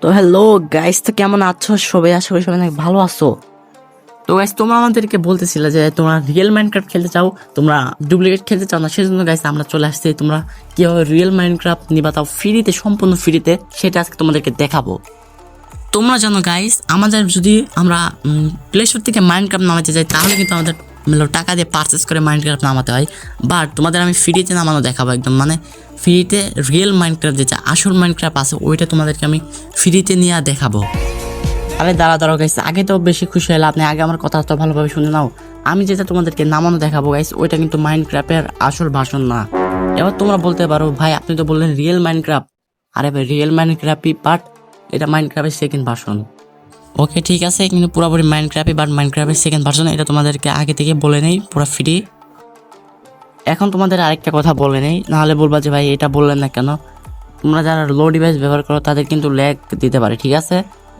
তো hello guys তো কেমন আছো? সবাই করি সবাই অনেক ভালো আছো। তো গাইস তোমরা আমাদেরকে বলতেছিলে যে তোমরা রিয়েল মাইনক্রাফট খেলতে চাও, তোমরা ডুপ্লিকেট খেলতে চাও না, সেজন্য গাইস আমরা চলে আসছি। তোমরা কীভাবে রিয়েল মাইনক্রাফট নিবা তাও ফ্রিতে সম্পূর্ণ ফ্রিতে সেটা আজকে তোমাদেরকে দেখাবো। তোমরা জানো গাইস আমাদের যদি আমরা প্লে স্টোর থেকে মাইনক্রাফট নামাতে যাই, তাহলে কিন্তু আমাদের মানে টাকা দিয়ে পারচেস করে মাইনক্রাফট নামাতে হয়। বাট তোমাদের আমি ফ্রিতে নামানো দেখাবো একদম। মানে ফ্রিতে রিয়েল মাইনক্রাফট যেটা, আসল মাইনক্রাফট আছে, ওইটা তোমাদেরকে আমি ফ্রিতে নিয়ে দেখাবো। আরে দাঁড়া দাঁড়াও গাইস আগে তো বেশি খুশি হলে আপনি আগে আমার কথা তো ভালোভাবে শুনে নাও। আমি যেটা তোমাদেরকে নামানো দেখাবো গাইস ওইটা কিন্তু মাইনক্রাফটের আসল ভাষণ না। এবার তোমরা বলতে পারো, ভাই, আপনি তো বললেন রিয়েল মাইনক্রাফট আরে ভাই রিয়েল মাইনক্রাফটই বাট এটা মাইনক্রাফটের সেকেন্ড ভার্সন ওকে, ঠিক আছে, কিন্তু পুরোপুরি মাইনক্রাফটই বাট মাইনক্রাফটের সেকেন্ড ভার্সন এটা তোমাদেরকে আগে থেকে বলে নেই, পুরো ফ্রি এখন তোমাদের আরেকটা কথা বলে নেই, নাহলে বলবা যে ভাই এটা বললেন না কেন? তোমরা যারা লো ডিভাইস ব্যবহার করো, তাদের কিন্তু ল্যাগ দিতে পারে, ঠিক আছে?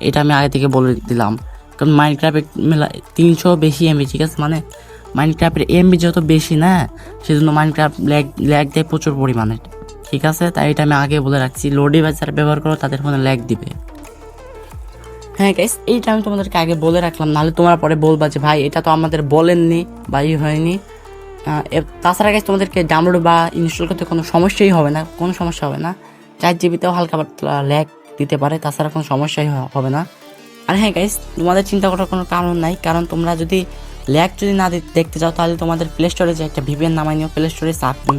এটা আমি আগে থেকে বলে দিলাম। কারণ মাইনক্রাফ্ট মেলা তিনশো বেশি এমবি ঠিক আছে? মানে মাইনক্রাফ্টের এমবি যত বেশি না, সেজন্য মাইনক্রাফ্ট ল্যাগ ল্যাগ দেয় প্রচুর পরিমাণে, ঠিক আছে? তাই এটা আমি আগে বলে রাখছি। লো ডিভাইস যারা ব্যবহার করো, তাদের ফোনে ল্যাগ দিবে। হ্যাঁ গাইস এইটা আমি তোমাদেরকে আগে বলে রাখলাম, নাহলে তোমরা পরে বলবা যে, ভাই, এটা তো আমাদের বলেননি বা ই হয়নি। তাছাড়া গাইস তোমাদেরকে ডাউনলোড বা ইনস্টল করতে কোনো সমস্যাই হবে না, কোনো সমস্যা হবে না। চার জিবিতেও হালকা পাতলা ল্যাগ দিতে পারে, তাছাড়া কোনো সমস্যাই হবে না। আর হ্যাঁ গাইস তোমাদের চিন্তা করার কোনো কারণ নাই, কারণ তোমরা যদি ল্যাগ যদি না দেখতে চাও, তাহলে তোমাদের প্লে স্টোরে যে একটা ভিপিএন নামাই নিও। প্লে স্টোরে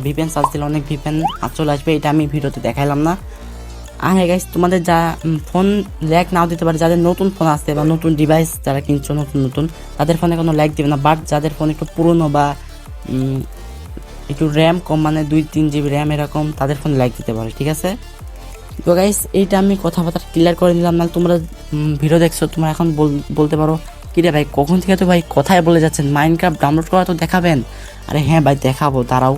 ভিপিএন সার্চ দিলে অনেক ভিপিএন চলে আসবে, এটা আমি ভিডিওতে দেখাইলাম না। আর হ্যাঁ গাইস তোমাদের যা ফোন ল্যাগ নাও দিতে পারে, যাদের নতুন ফোন আসছে বা নতুন ডিভাইস যারা কিনছো, নতুন নতুন, তাদের ফোনে কোনো ল্যাগ দিবে না। বাট যাদের ফোন একটু পুরনো বা একটু র্যাম কম মানে দুই, তিন জিবি র্যাম এরকম, তাদের ফোন ল্যাগ দিতে পারে, ঠিক আছে? তো গাইস এইটা আমি কথাবার্তা ক্লিয়ার করে নিলাম না তোমরা ভিডিও দেখছ, তোমরা এখন বল- বলতে পারো, কি রে ভাই, কখন থেকে তো ভাই কথায় বলে যাচ্ছেন? মাইনক্রাফট ডাউনলোড করা তো দেখাবেন? আরে হ্যাঁ ভাই, দেখাবো, দাঁড়াও।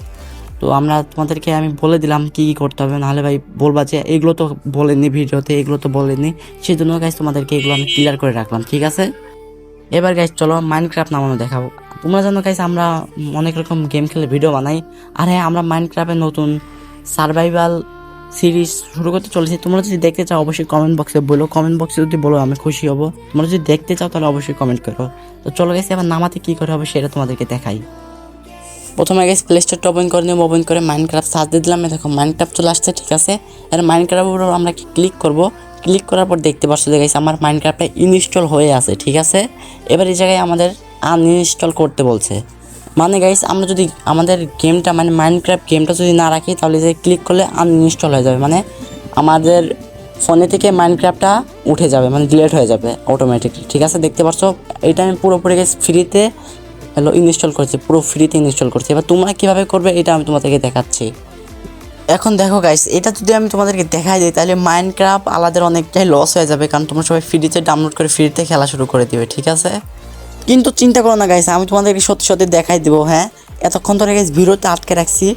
তো আমরা তোমাদেরকে আমি বলে দিলাম কি কি করতে হবে, নাহলে ভাই বলবা যে এগুলো তো বলেনি ভিডিওতে, এগুলো তো বলেনি। সেই জন্য গাইস তোমাদেরকে এগুলো আমি ক্লিয়ার করে রাখলাম, ঠিক আছে? এবার গাইস চলো মাইনক্রাফট নামানো দেখাবো। তোমরা জানো গাইস আমরা অনেক রকম গেম খেলে ভিডিও বানাই। আর হ্যাঁ আমরা মাইনক্রাফটের নতুন সার্ভাইভাল সিরিজ শুরু করতে চলেছি। তোমরা যদি দেখতে চাও, অবশ্যই কমেন্ট বক্সে বলো। কমেন্ট বক্সে যদি বলো, আমি খুশি হব। তোমরা যদি দেখতে চাও, তাহলে অবশ্যই কমেন্ট করো। তো চলো গেছে এবার নামাতে কী করে হবে সেটা তোমাদেরকে দেখাই। প্রথমে গেছে প্লে স্টোরটা ওপেন করে নিয়ে ওপেন করে মাইনক্রাফট সার্চ দিয়ে দিলাম। দেখো মাইনক্রাফট চলে আসছে, ঠিক আছে? আর মাইনক্রাফটের উপর আমরা ক্লিক করব? ক্লিক করার পর দেখতে পাচ্ছ যে গাইস আমার মাইনক্রাফটটা ইনস্টল হয়ে আছে, ঠিক আছে? এবার এই জায়গায় আমাদের আনইনস্টল করতে বলছে। মানে গাইস আমরা যদি আমাদের গেমটা মানে মাইনক্রাফট গেমটা যদি না রাখি, তাহলে যে ক্লিক করলে আনইনস্টল হয়ে যাবে। মানে আমাদের ফোনে থেকে মাইনক্রাফটটা উঠে যাবে মানে ডিলেট হয়ে যাবে অটোমেটিকলি ঠিক আছে? দেখতে পাচ্ছ এটা আমি পুরোপুরি গেছি ফ্রিতে হ্যালো, ইনস্টল করছে, পুরো ফ্রিতে ইনস্টল করছে। এবার তোমরা কীভাবে করবে এটা আমি তোমাদেরকে দেখাচ্ছি। এখন দেখো গাইস এটা যদি আমি তোমাদেরকে দেখাই দিই, তাহলে মাইনক্রাফট আলাদের অনেকটাই লস হয়ে যাবে, কারণ তোমরা সবাই ফ্রিতে ডাউনলোড করে ফ্রিতে খেলা শুরু করে দিবে, ঠিক আছে? কিন্তু চিন্তা করো না গাইস আমি তোমাদেরকে সত্যি সত্যি দেখাই দেবো হ্যাঁ? এতক্ষণ ধরে গাইস ভিডিওতে আটকে রাখছি,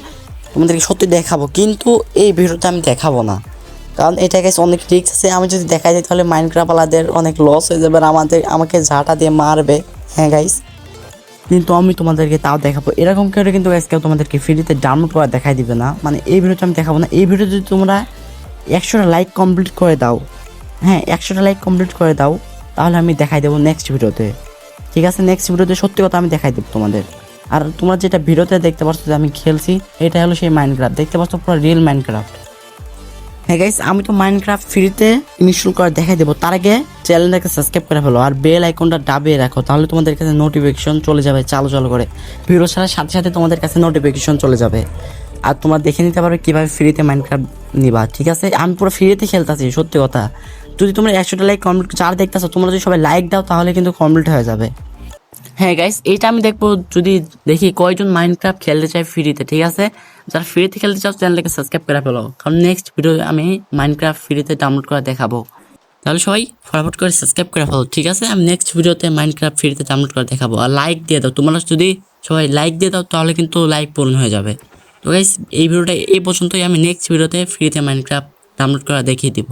তোমাদেরকে সত্যি দেখাবো, কিন্তু এই ভিডিওতে আমি দেখাবো না। কারণ এটা গেছে অনেক রিস্ক আছে। আমি যদি দেখাই দিই, তাহলে মাইনক্রাফট আলাদের অনেক লস হয়ে যাবে, আর আমাদের, আমাকে ঝাঁটা দিয়ে মারবে হ্যাঁ গাইস কিন্তু আমি তোমাদেরকে তাও দেখাবো। এরকম কেউ কিন্তু কেউ তোমাদেরকে ফ্রিতে ডাউনলোড করা দেখাই দিবে না। মানে এই ভিডিওটা আমি দেখাবো না। এই ভিডিও যদি তোমরা একশোটা লাইক কমপ্লিট করে দাও হ্যাঁ একশোটা লাইক কমপ্লিট করে দাও, তাহলে আমি দেখাই দেবো নেক্সট ভিডিওতে ঠিক আছে? নেক্সট ভিডিওতে সত্যি কথা আমি দেখাই দেবো তোমাদের। আর তোমরা যেটা ভিডিওতে দেখতে পাচ্ছ যে আমি খেলছি, এটা হলো সেই মাইনক্রাফট দেখতে পাচ্ছ পুরো রিয়েল মাইনক্রাফট হ্যাঁ গাইস আমি তো মাইনক্রাফট ফ্রিতে ইনস্টল করে দেখাই দেবো। তার আগে চ্যানেলটাকে সাবস্ক্রাইব করে ফেলো আর বেল আইকনটা দাবিয়ে রাখো, তাহলে তোমাদের কাছে নোটিফিকেশন চলে যাবে চালু চালু করে। ভিডিও ছাড়ার সাথে সাথে তোমাদের কাছে নোটিফিকেশন চলে যাবে। আর তোমরা দেখে নিতে পারবে কীভাবে ফ্রিতে মাইনক্রাফট নিবা, ঠিক আছে? আমি পুরো ফ্রিতে খেলতেছি, সত্যি কথা। যদি তোমরা একশোটা লাইক কমপ্লিট চার দেখতেছো, তোমরা যদি সবাই লাইক দাও, তাহলে কিন্তু কমপ্লিট হয়ে যাবে। হ্যাঁ গাইস এটা আমি দেখব যদি দেখি কয়জন মাইনক্রাফট খেলতে চাই ফ্রিতে ঠিক আছে? যারা ফ্রিতে খেলতে চাও চ্যানেলটাকে সাবস্ক্রাইব করে ফেলো। কারণ নেক্সট ভিডিও আমি মাইনক্রাফ্ট ফ্রিতে ডাউনলোড করে দেখাবো। তাহলে সবাই ফটাফট করে সাবস্ক্রাইব করে ফেলো, ঠিক আছে? আমি নেক্সট ভিডিওতে মাইনক্রাফট ফ্রিতে ডাউনলোড করে দেখাবো। আর লাইক দিয়ে দাও। তোমরা যদি সবাই লাইক দিয়ে দাও, তাহলে কিন্তু লাইক পূর্ণ হয়ে যাবে। তো এই ভিডিওটা এই পর্যন্তই। আমি নেক্সট ভিডিওতে ফ্রিতে মাইনক্রাফট ডাউনলোড করা দেখিয়ে দিব।